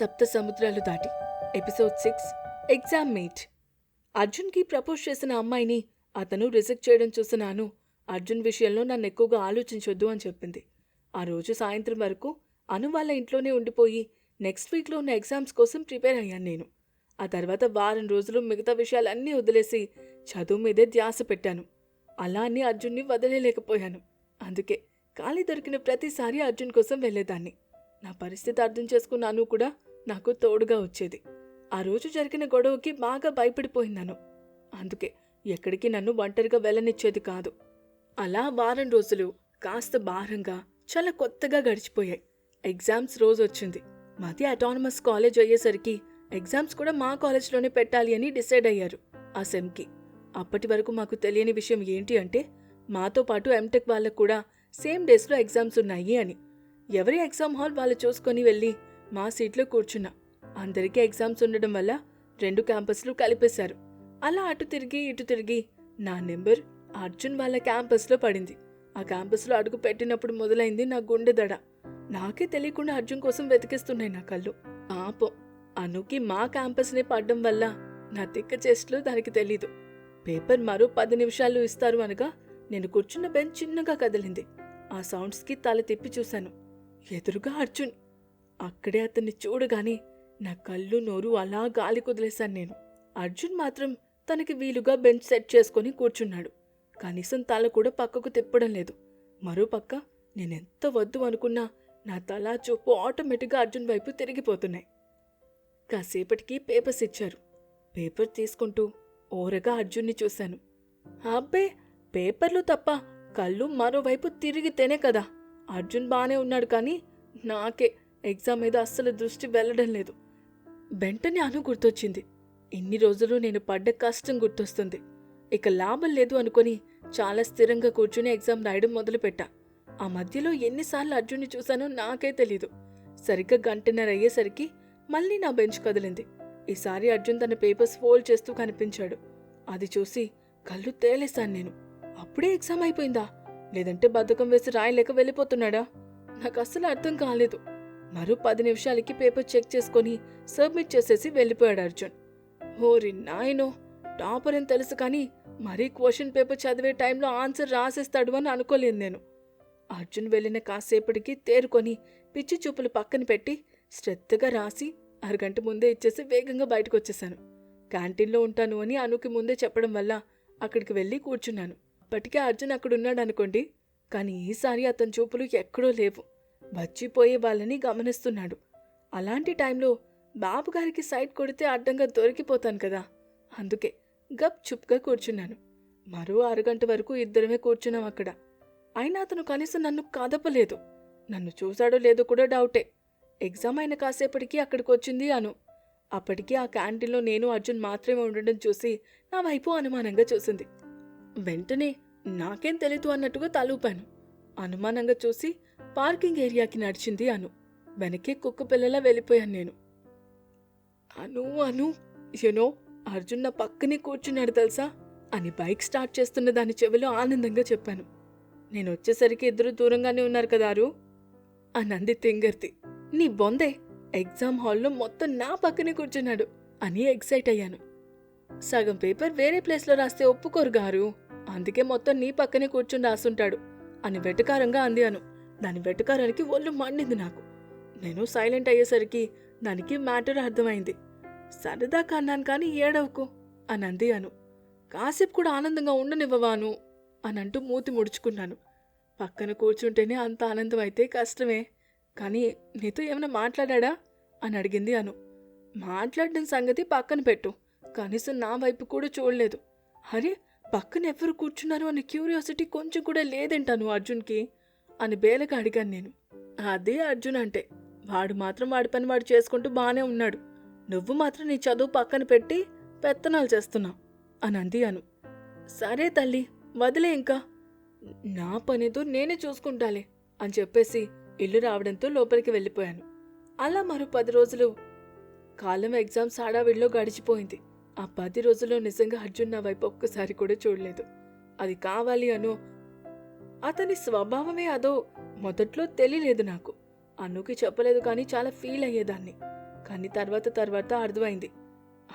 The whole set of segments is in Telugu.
సప్త సముద్రాలు దాటి ఎపిసోడ్ సిక్స్ ఎగ్జామ్ మేట్. అర్జున్కి ప్రపోజ్ చేసిన అమ్మాయిని అతను రిజెక్ట్ చేయడం చూసినాను అర్జున్ విషయంలో నన్ను ఎక్కువగా ఆలోచించొద్దు అని చెప్పింది. ఆ రోజు సాయంత్రం వరకు అను వాళ్ళ ఇంట్లోనే ఉండిపోయి నెక్స్ట్ వీక్లో ఉన్న ఎగ్జామ్స్ కోసం ప్రిపేర్ అయ్యాను నేను. ఆ తర్వాత వారం రోజులు మిగతా విషయాలన్నీ వదిలేసి చదువు మీదే ధ్యాస పెట్టాను. అలా అని అర్జున్ని వదిలేలేకపోయాను అందుకే ఖాళీ దొరికిన ప్రతిసారి అర్జున్ కోసం వెళ్ళేదాన్ని. నా పరిస్థితి అర్థం చేసుకున్నాను కూడా నాకు తోడుగా వచ్చేది. ఆ రోజు జరిగిన గొడవకి బాగా భయపడిపోయినాను అందుకే ఎక్కడికి నన్ను ఒంటరిగా వెళ్ళనిచ్చేది కాదు. అలా వారం రోజులు కాస్త భారంగా చాలా కొత్తగా గడిచిపోయాయి. ఎగ్జామ్స్ రోజు వచ్చింది. మాది అటానమస్ కాలేజ్ అయ్యేసరికి ఎగ్జామ్స్ కూడా మా కాలేజ్లోనే పెట్టాలి అని డిసైడ్ అయ్యారు ఆ సెమ్కి. అప్పటి వరకు మాకు తెలియని విషయం ఏంటి అంటే మాతో పాటు ఎంటెక్ వాళ్ళకు కూడా సేమ్ డేస్లో ఎగ్జామ్స్ ఉన్నాయి అని. ఎవరి ఎగ్జామ్ హాల్ వాళ్ళు చూసుకొని వెళ్ళి మా సీట్లో కూర్చున్నా. అందరికీ ఎగ్జామ్స్ ఉండడం వల్ల రెండు క్యాంపస్లు కలిపేశారు. అలా అటు తిరిగి ఇటు తిరిగి నా నెంబర్ అర్జున్ వాళ్ళ క్యాంపస్లో పడింది. ఆ క్యాంపస్లో అడుగు పెట్టినప్పుడు మొదలైంది నా గుండె దడ. నాకే తెలియకుండా అర్జున్ కోసం వెతికిస్తున్నాయి నా కళ్ళు. పాపం అనుకి మా క్యాంపస్నే పడ్డం వల్ల నా తిక్క చేస్ట్లో దానికి తెలీదు. పేపర్ మరో పది నిమిషాలు ఇస్తారు అనగా నేను కూర్చున్న బెంచ్ చిన్నగా కదిలింది. ఆ సౌండ్స్కి తల తిప్పి చూశాను. ఎదురుగా అర్జున్ అక్కడే అతన్ని చూడగానే నా కళ్ళు నోరు అలా గాలి కుదిలేశాను నేను. అర్జున్ మాత్రం తనకి వీలుగా బెంచ్ సెట్ చేసుకొని కూర్చున్నాడు. కనీసం తల కూడా పక్కకు తిప్పడం లేదు. మరోపక్క నేనెంత వద్దు అనుకున్నా నా తల చూపు ఆటోమేటిక్గా అర్జున్ వైపు తిరిగిపోతున్నాయి. కాసేపటికి పేపర్స్ ఇచ్చారు. పేపర్ తీసుకుంటూ ఓరగా అర్జున్ని చూశాను. అబ్బే పేపర్లు తప్ప కళ్ళు మరోవైపు తిరిగితేనే కదా. అర్జున్ బానే ఉన్నాడు కానీ నాకే ఎగ్జామ్ మీద అస్సలు దృష్టి వెళ్ళడం లేదు. వెంటనే అను గుర్తొచ్చింది. ఇన్ని రోజులు నేను పడ్డ కష్టం గుర్తొస్తుంది. ఇక లాభం లేదు అనుకొని చాలా స్థిరంగా కూర్చుని ఎగ్జామ్ రాయడం మొదలుపెట్టా. ఆ మధ్యలో ఎన్నిసార్లు అర్జున్ని చూశానో నాకే తెలీదు. సరిగ్గా గంటన్నర అయ్యేసరికి మళ్ళీ నా బెంచ్ కదిలింది. ఈసారి అర్జున్ తన పేపర్స్ ఫోల్డ్ చేస్తూ కనిపించాడు. అది చూసి కళ్ళు తేలేశాను నేను. అప్పుడే ఎగ్జామ్ అయిపోయిందా? లేదంటే బద్ధకం వేసి రాయలేక వెళ్ళిపోతున్నాడా? నాకు అస్సలు అర్థం కాలేదు. మరో పది నిమిషాలకి పేపర్ చెక్ చేసుకొని సబ్మిట్ చేసేసి వెళ్ళిపోయాడు అర్జున్. ఓరి నాయనో టాపర్ అని తెలుసు కానీ మరీ క్వశ్చన్ పేపర్ చదివే టైంలో ఆన్సర్ రాసేస్తాడు అని అనుకోలేదు నేను. అర్జున్ వెళ్ళిన కాసేపటికి తేరుకొని పిచ్చి చూపులు పక్కన పెట్టి శ్రద్ధగా రాసి అరగంట ముందే ఇచ్చేసి వేగంగా బయటకు వచ్చేసాను క్యాంటీన్లో ఉంటాను అని అనుకి ముందే చెప్పడం వల్ల అక్కడికి వెళ్ళి కూర్చున్నాను. అప్పటికే అర్జున్ అక్కడున్నాడు అనుకోండి కానీ ఈసారి అతని చూపులు ఎక్కడో లేవు. వచ్చిపోయే వాళ్ళని గమనిస్తున్నాడు. అలాంటి టైంలో బాబుగారికి సైట్ కొడితే అడ్డంగా దొరికిపోతాను కదా. అందుకే గప్ చుప్గా కూర్చున్నాను. మరో అరగంట వరకు ఇద్దరమే కూర్చున్నాం అక్కడ. అయినా అతను కనీసం నన్ను కదపలేదు. నన్ను చూశాడో లేదో కూడా డౌటే. ఎగ్జామ్ అయిన కాసేపటికి అక్కడికి వచ్చింది అను. అప్పటికి ఆ క్యాంటీన్లో నేను అర్జున్ మాత్రమే ఉండడం చూసి నా వైపు అనుమానంగా చూసింది. వెంటనే నాకేం తెలీదు అన్నట్టుగా తలూపాను. అనుమానంగా చూసి పార్కింగ్ ఏరియాకి నడిచింది అను. వెనకే కుక్క పిల్లలా వెళ్ళిపోయాను నేను. అను అను యునో అర్జున్ నా పక్కనే కూర్చున్నాడు తెలుసా? అని బైక్ స్టార్ట్ చేస్తున్న దాని చెవిలో ఆనందంగా చెప్పాను. నేను వచ్చేసరికి ఇద్దరు దూరంగానే ఉన్నారు కదా అనంది తింగర్తి. నీ బొందే ఎగ్జామ్ హాల్లో మొత్తం నా పక్కనే కూర్చున్నాడు అని ఎక్సైట్ అయ్యాను. సగం పేపర్ వేరే ప్లేస్లో రాస్తే ఒప్పుకోరు గారు. అందుకే మొత్తం నీ పక్కనే కూర్చుని రాసుంటాడు అని వెటకారంగా అంది అను. దాని వెటకారానికి ఒళ్ళు మండింది నాకు. నేను సైలెంట్ అయ్యేసరికి దానికి మ్యాటర్ అర్థమైంది. సరదా కన్నాను కానీ ఏడవకు అని అంది అను. కాసేపు కూడా ఆనందంగా ఉండనివ్వవాను అని అంటూ మూతి ముడుచుకున్నాను. పక్కన కూర్చుంటేనే అంత ఆనందం అయితే కష్టమే. కానీ నీతో ఏమైనా మాట్లాడా అని అడిగింది అను. మాట్లాడిన సంగతి పక్కన పెట్టు. కనీసం నా వైపు కూడా చూడలేదు. అరే పక్కన ఎవరు కూర్చున్నారు అనే క్యూరియాసిటీ కొంచెం కూడా లేదంటాను అర్జున్కి. అని బేలకు అడిగాను నేను. అదే అర్జున్ అంటే వాడు మాత్రం వాడి పని వాడు చేసుకుంటూ బాగానే ఉన్నాడు. నువ్వు మాత్రం నీ చదువు పక్కన పెట్టి పెత్తనాలు చేస్తున్నావు అని అంది అను. సరే తల్లి వదిలే ఇంకా. నా పనితో నేనే చూసుకుంటాలే అని చెప్పేసి ఇల్లు రావడంతో లోపలికి వెళ్ళిపోయాను. అలా మరో పది రోజులు కాలం ఎగ్జామ్స్ హడావిడిలో గడిచిపోయింది. ఆ పది రోజుల్లో నిజంగా అర్జున్ నా వైపు ఒక్కసారి కూడా చూడలేదు. అది కావాలి అనో అతని స్వభావమే అదో మొదట్లో తెలియలేదు నాకు. అనుకి చెప్పలేదు కానీ చాలా ఫీల్ అయ్యేదాన్ని. కానీ తర్వాత తర్వాత అర్థమైంది.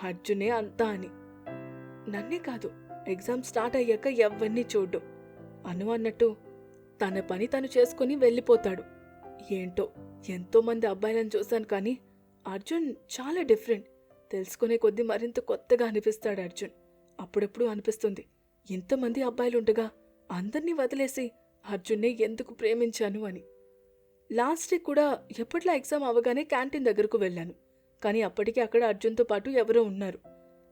అర్జునే అంతా అని. నన్నే కాదు ఎగ్జామ్ స్టార్ట్ అయ్యాక ఎవరిని చూడ్డు. అను అన్నట్టు తన పని తను చేసుకుని వెళ్ళిపోతాడు. ఏంటో ఎంతో మంది అబ్బాయిలను చూశాను కానీ అర్జున్ చాలా డిఫరెంట్. తెలుసుకునే కొద్దీ మరింత కొత్తగా అనిపిస్తాడు అర్జున్. అప్పుడప్పుడు అనిపిస్తుంది ఇంతమంది అబ్బాయిలు ఉండగా అందర్నీ వదిలేసి అర్జున్నే ఎందుకు ప్రేమించాను అని. లాస్ట్ డే కూడా ఎప్పట్లా ఎగ్జామ్ అవగానే క్యాంటీన్ దగ్గరకు వెళ్ళాను. కానీ అప్పటికే అక్కడ అర్జున్తో పాటు ఎవరో ఉన్నారు.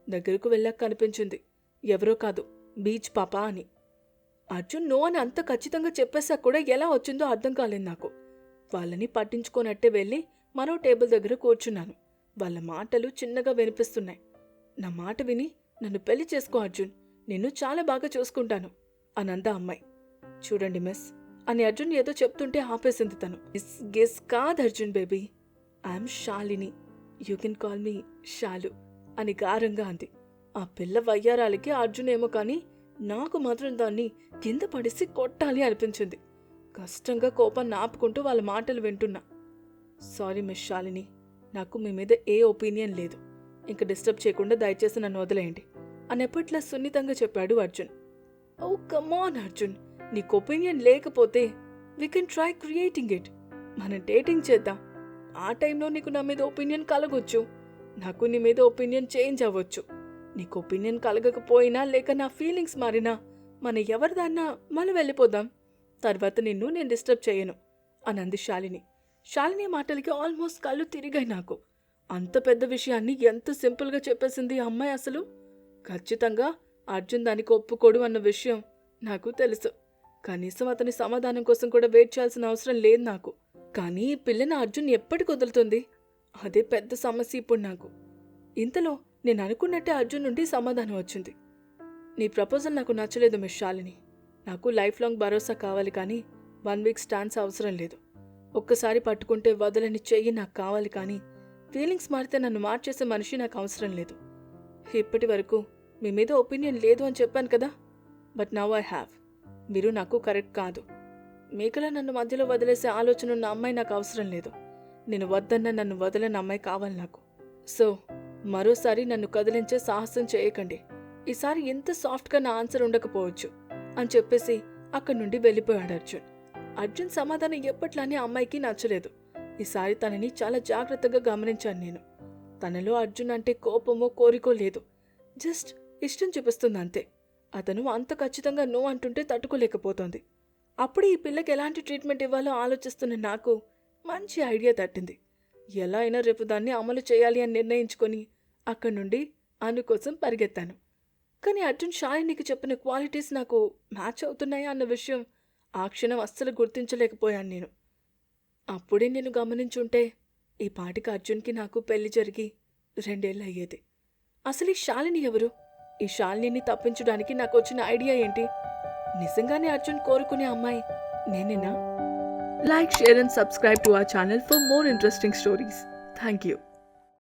దగ్గరకు వెళ్ళాక కనిపించింది ఎవరో కాదు బీచ్ పాప అని. అర్జున్ నో అని అంత ఖచ్చితంగా చెప్పేశాక కూడా ఎలా వచ్చిందో అర్థం కాలేదు నాకు. వాళ్ళని పట్టించుకోనట్టే వెళ్ళి మరో టేబుల్ దగ్గర కూర్చున్నాను. వాళ్ళ మాటలు చిన్నగా వినిపిస్తున్నాయి. నా మాట విని నన్ను పెళ్ళి చేసుకో అర్జున్. నిన్ను చాలా బాగా చూసుకుంటాను. అనంద అమ్మాయి. చూడండి మిస్ అని అర్జున్ ఏదో చెప్తుంటే ఆపేసింది తను. మిస్ గెస్ కాదు Arjun baby. I'm Shalini you can call me Shalu అని గారంగా అంది. ఆ పిల్ల వయ్యారాలకి అర్జున్ ఏమో కానీ నాకు మాత్రం దాన్ని కింద పడేసి కొట్టాలి అనిపించింది. కష్టంగా కోపాన్ని ఆపుకుంటూ వాళ్ళ మాటలు వింటున్నా. సారీ మిస్ షాలిని నాకు మీ మీద ఏ ఒపీనియన్ లేదు. ఇంక డిస్టర్బ్ చేయకుండా దయచేసి నన్ను వదిలేయండి. అని ఎప్పట్లా సున్నితంగా చెప్పాడు అర్జున్. ఓ కమాన్ అర్జున్ నీకు ఒపీనియన్ లేకపోతే we can try creating it మనం డేటింగ్ చేద్దాం. ఆ టైంలో నీకు నా మీద ఒపీనియన్ కలగొచ్చు. నాకు నీ మీద ఒపీనియన్ చేంజ్ అవ్వచ్చు. నీకు ఒపీనియన్ కలగకపోయినా లేక నా ఫీలింగ్స్ మారినా మన ఎవరిదన్నా మనం వెళ్ళిపోదాం. తర్వాత నిన్ను నేను డిస్టర్బ్ చేయను. అనంది శాలిని. శాలిని మాటలకి ఆల్మోస్ట్ కళ్ళు తిరిగాయి నాకు. అంత పెద్ద విషయాన్ని ఎంత సింపుల్గా చెప్పేసింది ఈ అమ్మాయి అసలు? ఖచ్చితంగా అర్జున్ దానికి ఒప్పుకోడు అన్న విషయం నాకు తెలుసు. కనీసం అతని సమాధానం కోసం కూడా వెయిట్ చేయాల్సిన అవసరం లేదు నాకు. కానీ ఈ పిల్లని అర్జున్ ఎప్పటికి వదులుతుంది? అదే పెద్ద సమస్య ఇప్పుడు నాకు. ఇంతలో నేను అనుకున్నట్టే అర్జున్ నుండి సమాధానం వచ్చింది. నీ ప్రపోజల్ నాకు నచ్చలేదు మిస్ శాలిని. నాకు లైఫ్ లాంగ్ భరోసా కావాలి కానీ వన్ వీక్ స్టాన్స్ అవసరం లేదు. ఒక్కసారి పట్టుకుంటే వదలని చెయ్యి నాకు కావాలి కానీ ఫీలింగ్స్ మారితే నన్ను మార్చేసే మనిషి నాకు అవసరం లేదు. ఇప్పటి వరకు మీ మీద ఒపీనియన్ లేదు అని చెప్పాను కదా. బట్ నవ్ ఐ హ్యావ్ మీరు నాకు కరెక్ట్ కాదు. మేకలా నన్ను మధ్యలో వదిలేసే ఆలోచన ఉన్న అమ్మాయి నాకు అవసరం లేదు. నేను వద్దన్న నన్ను వదలని అమ్మాయి కావాలి నాకు. సో మరోసారి నన్ను కదిలించే సాహసం చేయకండి. ఈసారి ఎంత సాఫ్ట్గా నా ఆన్సర్ ఉండకపోవచ్చు అని చెప్పేసి అక్కడి నుండి వెళ్ళిపోయాడు అర్జున్. అర్జున్ సమాధానం ఎప్పట్లానే అమ్మాయికి నచ్చలేదు. ఈసారి తనని చాలా జాగ్రత్తగా గమనించాను నేను. తనలో అర్జున్ అంటే కోపమో కోరికో లేదు. జస్ట్ ఇష్టం చూపిస్తుంది అంతే. అతను అంత ఖచ్చితంగా నో అంటుంటే తట్టుకోలేకపోతోంది. అప్పుడు ఈ పిల్లకి ఎలాంటి ట్రీట్మెంట్ ఇవ్వాలో ఆలోచిస్తున్న నాకు మంచి ఐడియా తట్టింది. ఎలా అయినా రేపు దాన్ని అమలు చేయాలి అని నిర్ణయించుకొని అక్కడి నుండి అను కోసం పరిగెత్తాను. కానీ అర్జున్ షాలినికి చెప్పిన క్వాలిటీస్ నాకు మ్యాచ్ అవుతున్నాయా అన్న విషయం ఆ క్షణం అస్సలు గుర్తించలేకపోయాను నేను. అప్పుడే నేను గమనించుంటే ఈ పాటికి అర్జున్కి నాకు పెళ్ళి జరిగి రెండేళ్ళు అయ్యేది అసలు ఈ శాలిని ఎవరు? ఈ శాలినిని తప్పించడానికి నాకు వచ్చిన ఐడియా ఏంటి? నిజంగానే అర్జున్ కోరుకునే అమ్మాయి నేనేనా? Like share and subscribe to our channel for more interesting stories. Thank you.